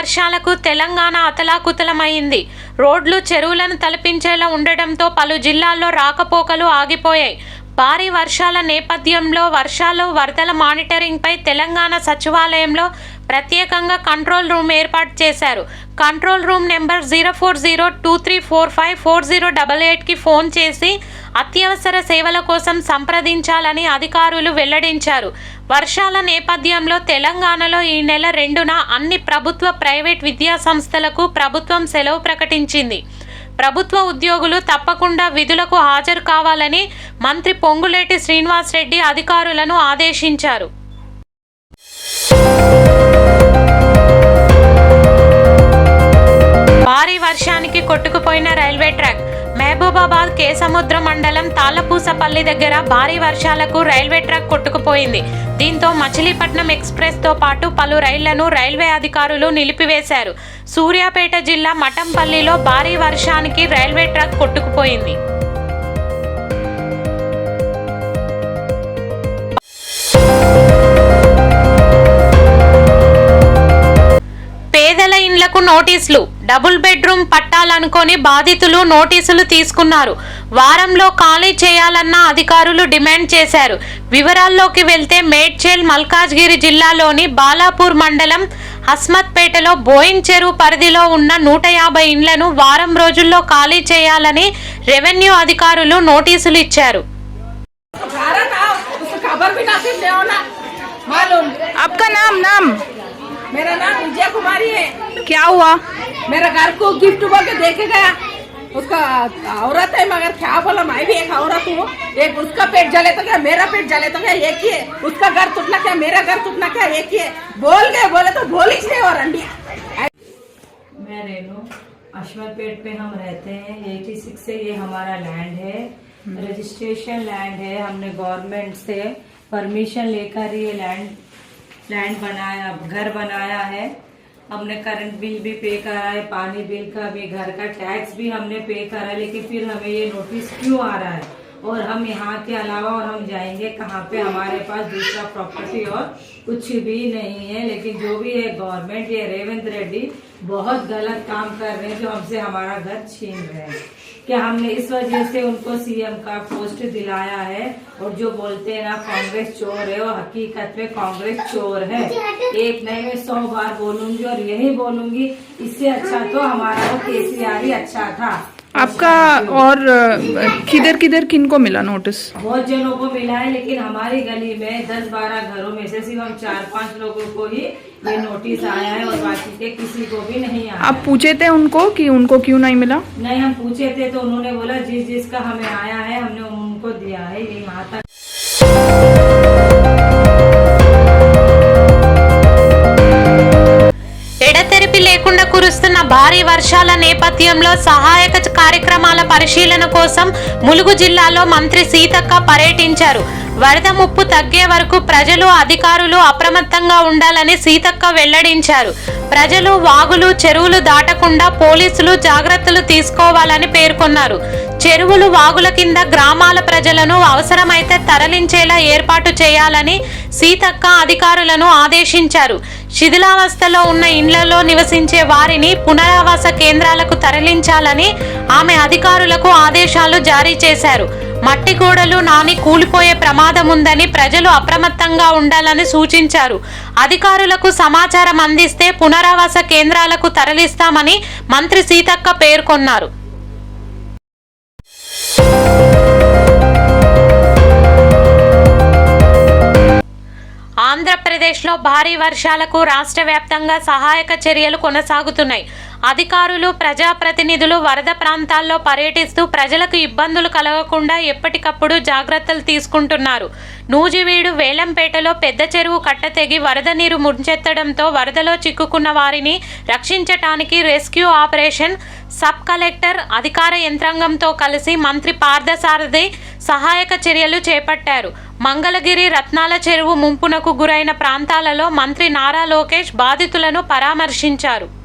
వర్షాలకు తెలంగాణ అతలాకుతలమైంది. రోడ్లు చెరువులను తలపించేలా ఉండడంతో పలు జిల్లాల్లో రాకపోకలు ఆగిపోయాయి. భారీ వర్షాల నేపథ్యంలో వర్షాలు వరదల మానిటరింగ్పై తెలంగాణ సచివాలయంలో ప్రత్యేకంగా కంట్రోల్ రూమ్ ఏర్పాటు చేశారు. Control room number zero four zero two three four five four zero double ఎయిట్కి ఫోన్ చేసి అత్యవసర సేవల కోసం సంప్రదించాలని అధికారులు వెల్లడించారు. వర్షాల నేపథ్యంలో తెలంగాణలో ఈ నెల రెండున అన్ని ప్రభుత్వ ప్రైవేట్ విద్యా సంస్థలకు ప్రభుత్వం సెలవు ప్రకటించింది. ప్రభుత్వ ఉద్యోగులు తప్పకుండా విధులకు హాజరు కావాలని మంత్రి పొంగులేటి శ్రీనివాసరెడ్డి అధికారులను ఆదేశించారు. మహబూబాబాద్ మండలం తాళ్ళపూసపల్లి దగ్గర భారీ వర్షాలకు రైల్వే ట్రాక్ కొట్టుకుపోయింది. దీంతో మచిలీపట్నం ఎక్స్ప్రెస్తో పాటు పలు రైళ్ళను రైల్వే అధికారులు నిలిపివేశారు. సూర్యాపేట జిల్లా మఠంపల్లిలో భారీ వర్షానికి రైల్వే ట్రాక్ కొట్టుకుపోయింది. పేదల ఇండ్లకు నోటీసులు డబుల్ బెడ్రూమ్ పట్టాలనుకొని బాధితులు నోటీసులు తీసుకున్నారు వారంలో ఖాళీ చేయాలన్న అధికారులు డిమాండ్ చేశారు వివరాల్లోకి వెళ్తే మేడ్చేల్ మల్కాజ్గిరి జిల్లాలోని బాలాపూర్ మండలం హస్మత్పేటలో బోయింగ్ చెరువు పరిధిలో ఉన్న నూట యాభై ఇండ్లను వారం రోజుల్లో ఖాళీ చేయాలని రెవెన్యూ అధికారులు నోటీసులు ఇచ్చారు भारत आओ उसको खबर भी नासिब ले आओ ना मालूम आपका नाम नाम मेरा नाम विजय कुमारी है क्या हुआ मेरा घर को गिफ्ट बोल के देखे गया। उसका औरत है मगर क्या बोला मैं भी एक औरत हूँ। एक उसका पेट जले तो क्या मेरा पेट जले तो क्या एक ही है। उसका घर टूटना क्या मेरा घर टूटना क्या एक ही है। बोल गए बोले तो बोल ही नहीं और अंडी मैं रेनू अश्वरपेट पे हम रहते हैं। 86 से ये हमारा लैंड है। रजिस्ट्रेशन लैंड है। हमने गवर्नमेंट से परमिशन लेकर ये लैंड लैंड बनाया घर बनाया है। हमने करंट बिल भी पे करा है, पानी बिल का भी, घर का टैक्स भी हमने पे करा है, लेकिन फिर हमें ये नोटिस क्यों आ रहा है? और हम यहाँ के अलावा और हम जाएँगे कहाँ पे? हमारे पास दूसरा प्रॉपर्टी और कुछ भी नहीं है, लेकिन जो भी है गवर्नमेंट ये रेवंत रेड्डी बहुत गलत काम कर रहे हैं जो हमसे हमारा घर छीन रहे हैं। क्या हमने इस वजह से उनको सीएम का पोस्ट दिलाया है? और जो बोलते हैं ना, कांग्रेस चोर है वो हकीकत में कांग्रेस चोर है। एक नहीं, मैं सौ बार बोलूँगी और यही बोलूँगी, इससे अच्छा तो हमारा वो केसीआर ही अच्छा था। आपका और किधर किधर किन को मिला नोटिस बहुत जनों को मिला है लेकिन हमारी गली में दस बारह घरों में से सिर्फ़ हम चार पाँच लोगों को ही ये नोटिस आया है और बाकी के किसी को भी नहीं आया। आप पूछे थे उनको कि उनको क्यों नहीं मिला? नहीं हम पूछे थे तो उन्होंने बोला जिस जिसका हमें आया है हमने उनको दिया है ये यहाँ ఎడతెరిపి లేకుండా కురుస్తున్న భారీ వర్షాల నేపథ్యంలో సహాయక కార్యక్రమాల పరిశీలన కోసం ములుగు జిల్లాలో మంత్రి సీతక్క పర్యటించారు. వరద ముప్పు తగ్గే వరకు ప్రజలు అధికారులు అప్రమత్తంగా ఉండాలని సీతక్క వెల్లడించారు. ప్రజలు వాగులు చెరువులు దాటకుండా పోలీసులు జాగ్రత్తలు తీసుకోవాలని పేర్కొన్నారు. చెరువులు వాగుల కింద గ్రామాల ప్రజలను అవసరమైతే తరలించేలా ఏర్పాటు చేయాలని సీతక్క అధికారులను ఆదేశించారు. శిథిలావస్థలో ఉన్న ఇండ్లలో నివసించే వారిని పునరావాస కేంద్రాలకు తరలించాలని ఆమె అధికారులకు ఆదేశాలు జారీ చేశారు. మట్టి గోడలు నాని కూలిపోయే ప్రమాదం ఉందని ప్రజలు అప్రమత్తంగా ఉండాలని సూచించారు. అధికారులకు సమాచారం అందిస్తే పునరావాస కేంద్రాలకు తరలిస్తామని మంత్రి సీతక్క పేర్కొన్నారు. ఆంధ్రప్రదేశ్లో భారీ వర్షాలకు రాష్ట్ర వ్యాప్తంగా సహాయక చర్యలు కొనసాగుతున్నాయి. అధికారులు ప్రజాప్రతినిధులు వరద ప్రాంతాల్లో పర్యటిస్తూ ప్రజలకు ఇబ్బందులు కలగకుండా ఎప్పటికప్పుడు జాగ్రత్తలు తీసుకుంటున్నారు. నూజివీడు వేలంపేటలో పెద్ద చెరువు కట్ట తెగి వరద నీరు ముంచెత్తడంతో వరదలో చిక్కుకున్న వారిని రక్షించటానికి రెస్క్యూ ఆపరేషన్ సబ్ కలెక్టర్ అధికార యంత్రాంగంతో కలిసి మంత్రి పార్థసారథి సహాయక చర్యలు చేపట్టారు. మంగళగిరి రత్నాల చెరువు ముంపునకు గురైన ప్రాంతాలలో మంత్రి నారా లోకేష్ బాధితులను పరామర్శించారు.